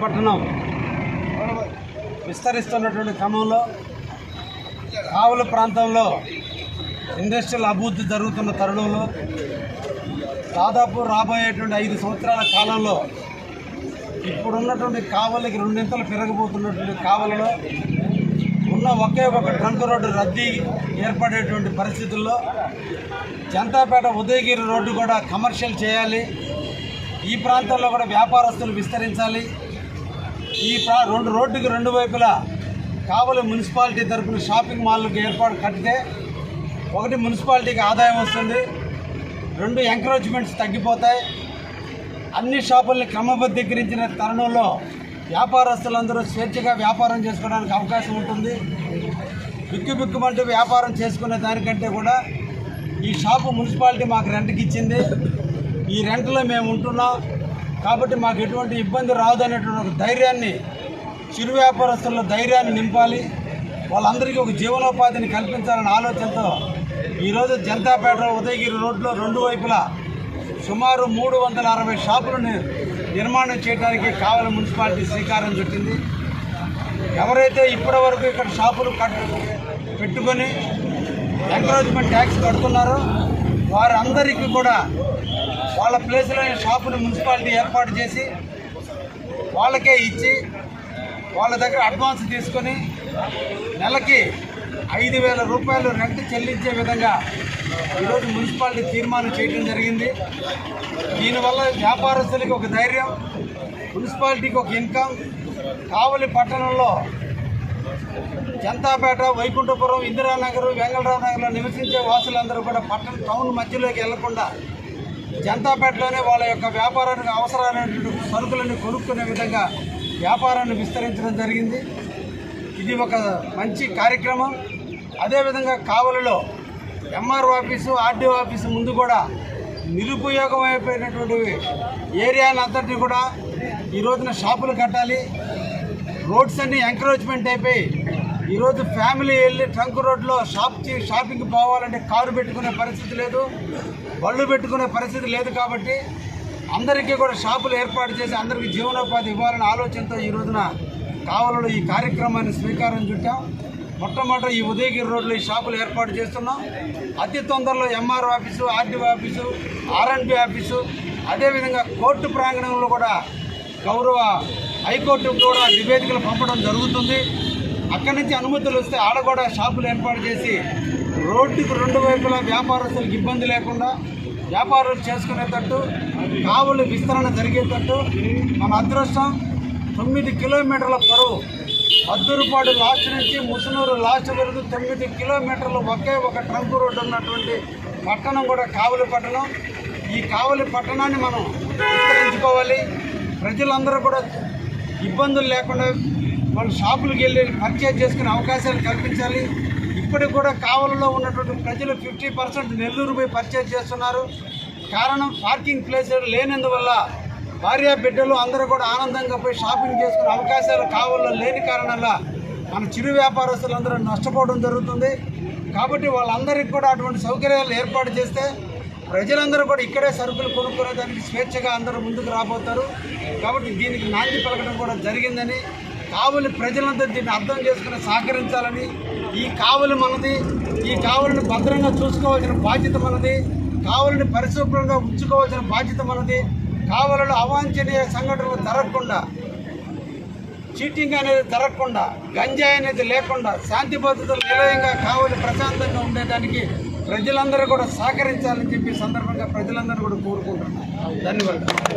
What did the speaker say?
పట్టణం విస్తరిస్తున్నటువంటి క్రమంలో కావుల ప్రాంతంలో ఇండస్ట్రియల్ అభివృద్ధి జరుగుతున్న తరుణంలో దాదాపు రాబోయేటువంటి ఐదు సంవత్సరాల కాలంలో ఇప్పుడున్నటువంటి కావలికి రెండింతలు పెరగబోతున్నటువంటి కావలలో ఉన్న ఒకే ఒక ట్రంక్ రోడ్డు రద్దీ ఏర్పడేటువంటి పరిస్థితుల్లో జంతాపేట ఉదయగిరి రోడ్డు కూడా కమర్షియల్ చేయాలి. ఈ ప్రాంతంలో కూడా వ్యాపారస్తులు విస్తరించాలి. ఈ రెండు రోడ్డుకి రెండు వైపులా కావలి మున్సిపాలిటీ తరపున షాపింగ్ మాల్కి ఏర్పాటు కట్టితే ఒకటి మున్సిపాలిటీకి ఆదాయం వస్తుంది రెండు ఎంకరేజ్మెంట్స్ తగ్గిపోతాయి. అన్ని షాపుల్ని క్రమబద్ధీకరించిన తరుణంలో వ్యాపారస్తులందరూ స్వేచ్ఛగా వ్యాపారం చేసుకోవడానికి అవకాశం ఉంటుంది. బిక్కు బిక్కుమంటూ వ్యాపారం చేసుకునే దానికంటే కూడా ఈ షాపు మున్సిపాలిటీ మాకు రెంట్కి ఇచ్చింది. ఈ రెంట్లో మేము ఉంటున్నాం. కాబట్టి మాకు ఎటువంటి ఇబ్బంది రాదు అనేటువంటి ఒక ధైర్యాన్ని చిరు వ్యాపారస్తుల ధైర్యాన్ని నింపాలి. వాళ్ళందరికీ ఒక జీవనోపాధిని కల్పించాలనే ఆలోచనతో ఈరోజు జనతాపేట ఉదయగిరి రోడ్లో రెండు వైపులా సుమారు మూడు వందల అరవై షాపులను నిర్మాణం చేయడానికి కావలి మున్సిపాలిటీ శ్రీకారం చుట్టింది. ఎవరైతే ఇప్పటి వరకు ఇక్కడ షాపులు కట్ పెట్టుకొని ఎంకరేజ్మెంట్ ట్యాక్స్ కడుతున్నారో వారందరికీ కూడా వాళ్ళ ప్లేస్లో షాపుని మున్సిపాలిటీ ఏర్పాటు చేసి వాళ్ళకే ఇచ్చి వాళ్ళ దగ్గర అడ్వాన్స్ తీసుకొని నెలకి ఐదు వేల రూపాయలు రెంట్ చెల్లించే విధంగా ఈరోజు మున్సిపాలిటీ తీర్మానం చేయడం జరిగింది. దీనివల్ల వ్యాపారస్తులకి ఒక ధైర్యం మున్సిపాలిటీకి ఒక ఇన్కమ్ కావలి పట్టణంలో జంతాపేట వైకుంఠపురం ఇందిరానగర్ వెంగళరావు నగర్లో నివసించే వాసులందరూ కూడా పట్టణ టౌన్ మధ్యలోకి వెళ్ళకుండా జనతాపేటలోనే వాళ్ళ యొక్క వ్యాపారానికి అవసరమైనటువంటి సరుకులను కొనుక్కునే విధంగా వ్యాపారాన్ని విస్తరించడం జరిగింది. ఇది ఒక మంచి కార్యక్రమం. అదేవిధంగా కావలిలో ఎంఆర్ఓ ఆఫీసు ఆర్డీఓ ఆఫీసు ముందు కూడా నిరుపయోగం అయిపోయినటువంటి ఏరియాని కూడా ఈ రోజున షాపులు కట్టాలి. రోడ్స్ అన్ని ఎంకరేజ్మెంట్ అయిపోయి ఈరోజు ఫ్యామిలీ వెళ్ళి ట్రంక్ రోడ్లో షాప్ షాపింగ్ పోవాలంటే కారు పెట్టుకునే పరిస్థితి లేదు బళ్ళు పెట్టుకునే పరిస్థితి లేదు కాబట్టి అందరికీ కూడా షాపులు ఏర్పాటు చేసి అందరికీ జీవనోపాధి ఇవ్వాలనే ఆలోచనతో ఈ రోజున కావలలో ఈ కార్యక్రమాన్ని స్వీకారం చుట్టాం. మొట్టమొదట ఈ ఉదయగిరి రోడ్లో ఈ షాపులు ఏర్పాటు చేస్తున్నాం. అతి తొందరలో MRO office RDO office RNB office అదేవిధంగా కోర్టు ప్రాంగణంలో కూడా గౌరవ హైకోర్టు కూడా నివేదికలు పంపడం జరుగుతుంది. అక్కడి నుంచి అనుమతులు వస్తే ఆడ కూడా షాపులు ఏర్పాటు చేసి రోడ్డుకు రెండు వైపులా వ్యాపారస్తులకు ఇబ్బంది లేకుండా వ్యాపారాలు చేసుకునేటట్టు కావులు విస్తరణ జరిగేటట్టు మన అదృష్టం తొమ్మిది కిలోమీటర్ల పొడవు. అద్దూరుపాడు లాస్ట్ నుంచి ముసునూరు లాస్ట్ వరకు తొమ్మిది కిలోమీటర్లు ఒకే ఒక ట్రంక్ రోడ్డు ఉన్నటువంటి పట్టణం కూడా కావలి పట్టణం. ఈ కావలి పట్టణాన్ని మనం విస్తరించుకోవాలి. ప్రజలందరూ కూడా ఇబ్బందులు లేకుండా వాళ్ళు షాపులకు వెళ్ళి పర్చేజ్ చేసుకునే అవకాశాలు కల్పించాలి. ఇప్పటికి కూడా కావలలో ఉన్నటువంటి ప్రజలు ఫిఫ్టీ పర్సెంట్ నెల్లూరు పోయి పర్చేజ్ చేస్తున్నారు. కారణం పార్కింగ్ ప్లేస్ లేనందువల్ల భార్య బిడ్డలు అందరూ కూడా ఆనందంగా పోయి షాపింగ్ చేసుకునే అవకాశాలు కావాలో లేని కారణంగా మన చిరు వ్యాపారస్తులందరూ నష్టపోవడం జరుగుతుంది. కాబట్టి వాళ్ళందరికీ కూడా అటువంటి సౌకర్యాలు ఏర్పాటు చేస్తే ప్రజలందరూ కూడా ఇక్కడే సరుకులు కొనుక్కునే దానికి స్వేచ్ఛగా అందరూ ముందుకు రాబోతారు. కాబట్టి దీనికి నాంది పలకడం కూడా జరిగిందని కావలి ప్రజలందరూ దీన్ని అర్థం చేసుకుని సహకరించాలని ఈ కావలి మనది ఈ కావలిని భద్రంగా చూసుకోవాల్సిన బాధ్యత మనది కావలిని పరిశుభ్రంగా ఉంచుకోవాల్సిన బాధ్యత మనది. కావలలో అవాంఛనీయ సంఘటనలు జరగకుండా చీటింగ్ అనేది జరగకుండా గంజాయి అనేది లేకుండా శాంతి భద్రతలు నిలయంగా కావలి ప్రశాంతంగా ఉండేదానికి ప్రజలందరూ కూడా సహకరించాలని చెప్పి సందర్భంగా ప్రజలందరూ కూడా కోరుకుంటున్నాను ధన్యవాదాలు.